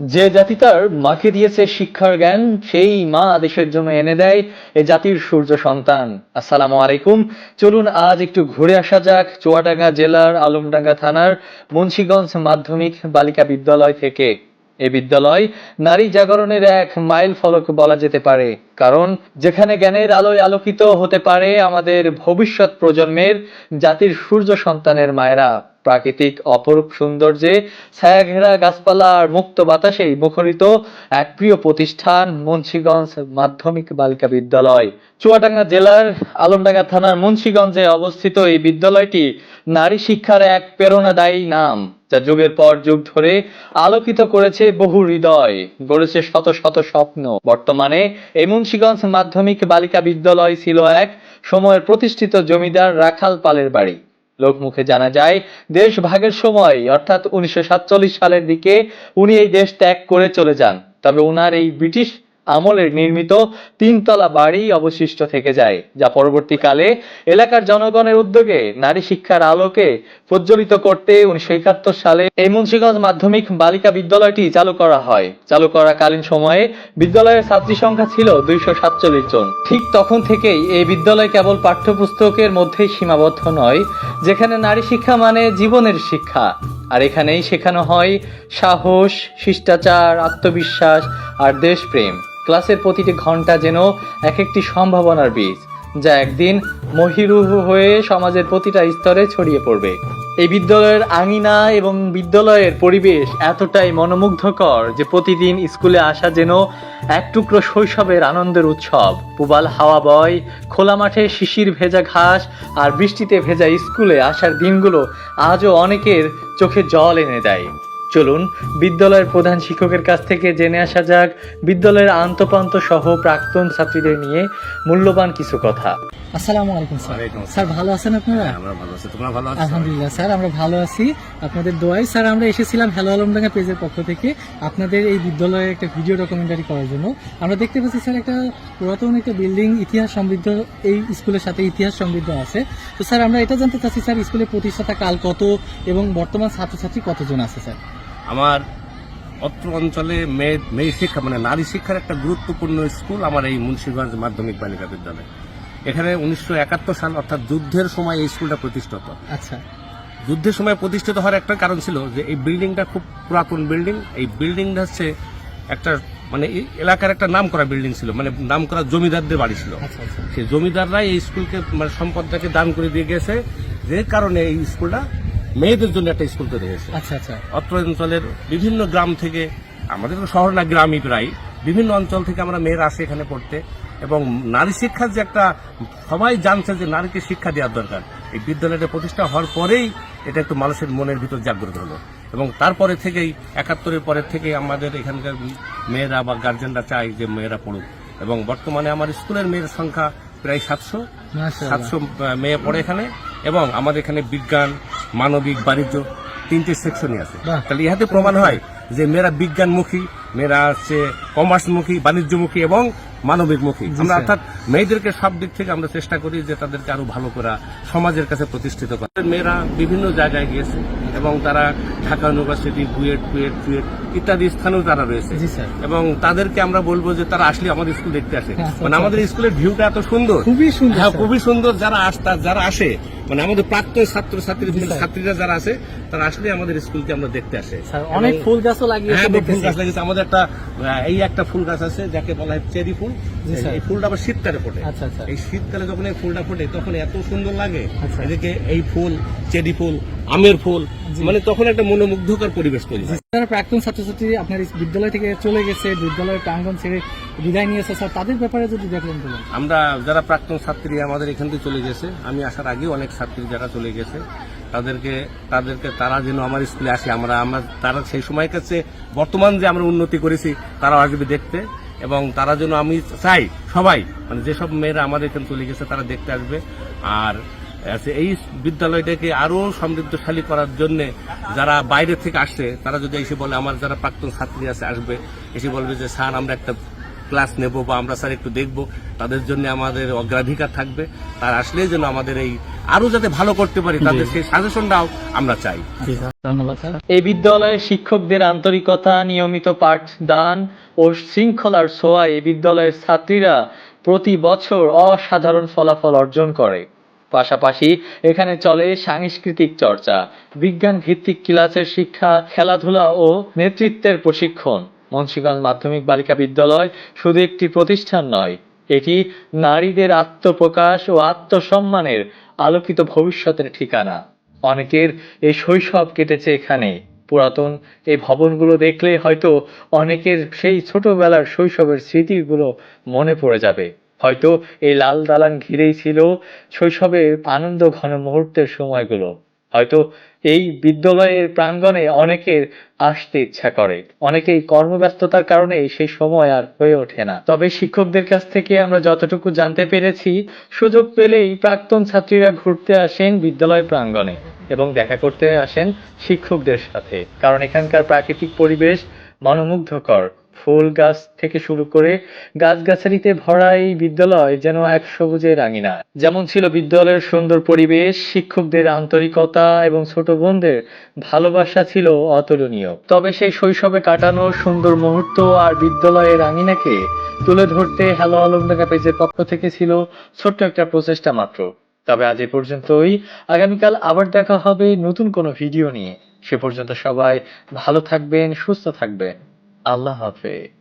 যে জাতি তার মাকে দিয়েছে শিক্ষার জ্ঞান, সেই মা দেশের জন্য এনে দেয় এ জাতির সূর্য সন্তান। আসসালামু আলাইকুম। চলুন আজ একটু ঘুরে আসা যাক চুয়াডাঙ্গা জেলার আলমডাঙ্গা থানার মুন্সীগঞ্জ মাধ্যমিক বালিকা বিদ্যালয় থেকে। এ বিদ্যালয় নারী জাগরণের এক মাইল ফলক বলা যেতে পারে। কারণ যেখানে জ্ঞানের আলোয় আলোকিত হতে পারে আমাদের ভবিষ্যৎ প্রজন্মের জাতির সূর্য সন্তানের মায়েরা। প্রাকৃতিক অপরূপ সৌন্দর্যে ছায়াঘেরা গাছপালা আর মুক্ত বাতাসেই মুখরিত এক প্রিয় প্রতিষ্ঠান মুন্সিগঞ্জ মাধ্যমিক বালিকা বিদ্যালয়। চুয়াডাঙ্গা জেলার আলমডাঙ্গা থানার মুন্সিগঞ্জে অবস্থিত এই বিদ্যালয়টি নারী শিক্ষার এক প্রেরণাদায়ী নাম। যা যুগের পর যুগ ধরে আলোকিত করেছে বহু হৃদয়, গড়েছে শত শত স্বপ্ন। বর্তমানে এই মুন্সিগঞ্জ মাধ্যমিক বালিকা বিদ্যালয় ছিল এক সময়ের প্রতিষ্ঠিত জমিদার রাখাল পালের বাড়ি। লোকমুখে জানা যায়, দেশ ভাগের সময়, অর্থাৎ উনিশশো সাতচল্লিশ সালের দিকে উনি এই দেশ ত্যাগ করে চলে যান। তবে উনার এই ব্রিটিশ আমলের নির্মিত তিনতলা বাড়ি অবশিষ্ট থেকে যায়, যা পরবর্তীকালে এলাকার জনগণের উদ্যোগে নারী শিক্ষার আলোকে প্রজ্বলিত করতে উনিশশো একাত্তর সালে এই মুন্সিগঞ্জ মাধ্যমিক বালিকা বিদ্যালয়টি চালু করা হয়। চালু করাকালীন সময়ে বিদ্যালয়ের ছাত্রী সংখ্যা ছিল দুইশো সাতচল্লিশ জন। ঠিক তখন থেকেই এই বিদ্যালয় কেবল পাঠ্যপুস্তকের মধ্যেই সীমাবদ্ধ নয়, যেখানে নারী শিক্ষা মানে জীবনের শিক্ষা। আর এখানেই শেখানো হয় সাহস, শিষ্টাচার, আত্মবিশ্বাস আর দেশপ্রেম। ক্লাসের প্রতিটি ঘণ্টা যেন এক একটি সম্ভাবনার বীজ, যা একদিন মহিরুহ হয়ে সমাজের প্রতিটা স্তরে ছড়িয়ে পড়বে। এই বিদ্যালয়ের আঙিনা এবং বিদ্যালয়ের পরিবেশ এতটাই মনোমুগ্ধকর যে প্রতিদিন স্কুলে আসা যেন এক টুকরো শৈশবের আনন্দের উৎসব। পুবাল হাওয়া বয়, খোলা মাঠে শিশির ভেজা ঘাস আর বৃষ্টিতে ভেজা স্কুলে আসার দিনগুলো আজও অনেকের চোখে জল এনে দেয়। চলুন বিদ্যালয়ের প্রধান শিক্ষকের কাছ থেকে জেনে আসা যাক বিদ্যালয়ের আন্তপান্ত সহ প্রাক্তন ছাত্রীদের নিয়ে মূল্যবান কিছু কথা। আসসালামু আলাইকুম স্যার। স্যার ভালো আছেন আপনারা? হ্যাঁ, আমরা ভালো আছি। তোমরা ভালো আছো? আলহামদুলিল্লাহ স্যার আমরা ভালো আছি। আপনাদের দোয়াই স্যার আমরা এসেছিলাম হ্যালো আলমডাঙ্গা পেজের পক্ষ থেকে আপনাদের এই বিদ্যালয়ে একটা ভিডিও ডকুমেন্টারি করার জন্য। আমরা দেখতে পাচ্ছি স্যার একটা পুরাতন একটা বিল্ডিং ইতিহাস সমৃদ্ধ এই স্কুলের সাথে ইতিহাস সমৃদ্ধ আছে। তো স্যার আমরা এটা জানতে চাচ্ছি স্যার স্কুলের প্রতিষ্ঠাতা কাল কত এবং বর্তমান ছাত্রছাত্রী কতজন আছে স্যার? আমার অত্র অঞ্চলে মেয়ে মেয়ে শিক্ষা মানে নারী শিক্ষার একটা গুরুত্বপূর্ণ স্কুল আমার এই মুন্সিগঞ্জ মাধ্যমিক বালিকা বিদ্যালয়। এখানে উনিশশো একাত্তর সাল অর্থাৎ যুদ্ধের সময় এই স্কুলটা প্রতিষ্ঠিত। আচ্ছা। যুদ্ধের সময় প্রতিষ্ঠিত হওয়ার একটা কারণ ছিল যে এই বিল্ডিংটা খুব পুরাতন বিল্ডিং। এই বিল্ডিংটা হচ্ছে একটা মানে এলাকার একটা নাম করা বিল্ডিং ছিল মানে নাম করা জমিদারদের বাড়ি ছিল। আচ্ছা আচ্ছা। সেই জমিদাররাই এই স্কুলকে মানে সম্পদটাকে দান করে দিয়ে গেছে। যে কারণে এই স্কুলটা মেয়েদের জন্য একটা স্কুল তৈরি হয়েছে। আচ্ছা আচ্ছা। অত্র অঞ্চলের বিভিন্ন গ্রাম থেকে আমাদের তো শহর না গ্রামই প্রায় বিভিন্ন অঞ্চল থেকে আমরা মেয়েরা আসে এখানে পড়তে। এবং নারী শিক্ষার যে একটা সবাই জানছে যে নারীকে শিক্ষা দেওয়ার দরকার। এই বিদ্যালয়টা প্রতিষ্ঠা হওয়ার পরেই এটা একটু মানুষের মনের ভিতর জাগ্রত হলো। এবং তারপরে থেকেই একাত্তরের পরের থেকেই আমাদের এখানকার মেয়েরা বা গার্জেনরা চায় যে মেয়েরা পড়ুক। এবং বর্তমানে আমার স্কুলের মেয়ের সংখ্যা প্রায় সাতশো। সাতশো মেয়ে পড়ে এখানে। এবং আমাদের এখানে বিজ্ঞান মানবিক বাণিজ্য তিনটে সেকশনই আছে। তাহলে ইহাতে প্রমাণ হয় যে মেয়েরা বিজ্ঞানমুখী মেয়েরা হচ্ছে কমার্সমুখী বাণিজ্যমুখী এবং মানবিকমুখী। আমরা অর্থাৎ মেয়েদেরকে সব দিক থেকে আমরা চেষ্টা করি যে তাদেরকে আরও ভালো করা সমাজের কাছে প্রতিষ্ঠিত করা। মেয়েরা বিভিন্ন জায়গায় গিয়েছে এবং তারা ঢাকা ইউনিভার্সিটি বুয়েট বুয়েট বুয়েট ইত্যাদি স্থানেও তারা রয়েছে। এবং তাদেরকে আমরা বলব যে তারা আসলে আমাদের স্কুল দেখতে আসে। আচ্ছা, মানে। আমাদের স্কুলের ভিউটা এত সুন্দর। খুবই সুন্দর হ্যাঁ খুবই সুন্দর যারা আসতা যারা আসে মানে আমাদের প্রাক্তন ছাত্র ছাত্রী ছাত্রীরা যারা আছে তারা আসলে আমাদের স্কুলকে আমরা দেখতে আসে। অনেক ফুল গাছও লাগিয়েছে হ্যাঁ ফুল গাছ লাগিয়েছে। আমাদের একটা এই একটা ফুল গাছ আছে যাকে বলা হয় চেরি ফুল। এই ফুলটা আবার শীতকালে ফোটে। আচ্ছা, আচ্ছা। এই শীতকালে যখন এই ফুলটা ফোটে তখন এত সুন্দর লাগে। আচ্ছা। এদিকে এই ফুল চেরি ফুল আমের ফুল মানে তখন একটা মনোমুগ্ধকর পরিবেশ তৈরি হয়। যারা প্রাক্তন ছাত্রছাত্রী আপনার বিদ্যালয় থেকে চলে গেছে বিদ্যালয়ের প্রাঙ্গন ছেড়ে বিদায় নিয়েছে স্যার তাদের ব্যাপারে যদি দেখলেন আমরা যারা প্রাক্তন ছাত্রী আমাদের এখান থেকে চলে গেছে আমি আসার আগেও অনেক ছাত্রী যারা চলে গেছে তাদেরকে তাদেরকে তারা যেন আমার স্কুলে আসে আমরা আমরা তারা সেই সময় কাছে বর্তমান যে আমরা উন্নতি করেছি তারা আসবে দেখতে। এবং তারা যেন আমি চাই, সবাই মানে যেসব মেয়েরা আমাদের এখানে চলে গেছে, তারা দেখতে আসবে। আর এই বিদ্যালয়টাকে আরও সমৃদ্ধশালী করার জন্যে যারা বাইরে থেকে আসে, তারা যদি এসে বলে, আমার যারা প্রাক্তন ছাত্রী আছে, আসবে। এসে বলবে যে, স্যার, আমরা একটা ক্লাস নেব বা আমরা স্যার একটু দেখব তাদের জন্য আমাদের অগ্রাধিকার থাকবে। তার আসলেই যেন আমাদের এই আরও যাতে ভালো করতে পারি তাদের সেই সাজেশনটাও আমরা চাই। ধন্যবাদ স্যার। এই বিদ্যালয়ের শিক্ষকদের আন্তরিকতা নিয়মিত পাঠদান ও শৃঙ্খলার ছোঁয়ায় এই বিদ্যালয়ের ছাত্রীরা প্রতি বছর অসাধারণ ফলাফল অর্জন করে। পাশাপাশি এখানে চলে সাংস্কৃতিক চর্চা বিজ্ঞান ভিত্তিক ক্লাসের শিক্ষা খেলাধুলা ও নেতৃত্বের প্রশিক্ষণ। মুন্সিগঞ্জ মাধ্যমিক বালিকা বিদ্যালয় শুধু একটি প্রতিষ্ঠান নয়, এটি নারীদের আত্মপ্রকাশ ও আত্মসম্মানের আলোকিত ভবিষ্যতের ঠিকানা। অনেকের এই শৈশব কেটেছে এখানে। পুরাতন এই ভবনগুলো দেখলে হয়তো অনেকের সেই ছোটবেলার শৈশবের স্মৃতিগুলো মনে পড়ে যাবে। হয়তো এই লাল দালান ঘিরেই ছিল শৈশবের আনন্দ ঘন মুহূর্তের সময়গুলো। হয়তো এই বিদ্যালয়ের প্রাঙ্গণে অনেকের আসতে ইচ্ছা করে। অনেকেই কর্মব্যস্ততার কারণে সেই সময় আর হয়ে ওঠে না। তবে শিক্ষকদের কাছ থেকে আমরা যতটুকু জানতে পেরেছি, সুযোগ পেলেই প্রাক্তন ছাত্রীরা ঘুরতে আসেন বিদ্যালয় প্রাঙ্গণে এবং দেখা করতে আসেন শিক্ষকদের সাথে। কারণ এখানকার প্রাকৃতিক পরিবেশ মনোমুগ্ধকর। ফুল গাছ থেকে শুরু করে গাছগাছালিতে ভরা এই বিদ্যালয় যেন এক সবুজের রাঙিনা। যেমন ছিল বিদ্যালয়ের সুন্দর পরিবেশ, শিক্ষকদের আন্তরিকতা এবং ছোট বোনদের ভালোবাসা ছিল অতুলনীয়। তবে সেই শৈশবে কাটানো সুন্দর মুহূর্ত আর বিদ্যালয়ের রাঙিনাকে তুলে ধরতে হ্যালো আলমডাঙ্গা পেজের পক্ষ থেকে ছিল ছোট্ট একটা প্রচেষ্টা মাত্র। তবে আজ এ পর্যন্তই। আগামীকাল আবার দেখা হবে নতুন কোনো ভিডিও নিয়ে। সে পর্যন্ত সবাই ভালো থাকবেন, সুস্থ থাকবেন। আল্লাহ হাফেজ।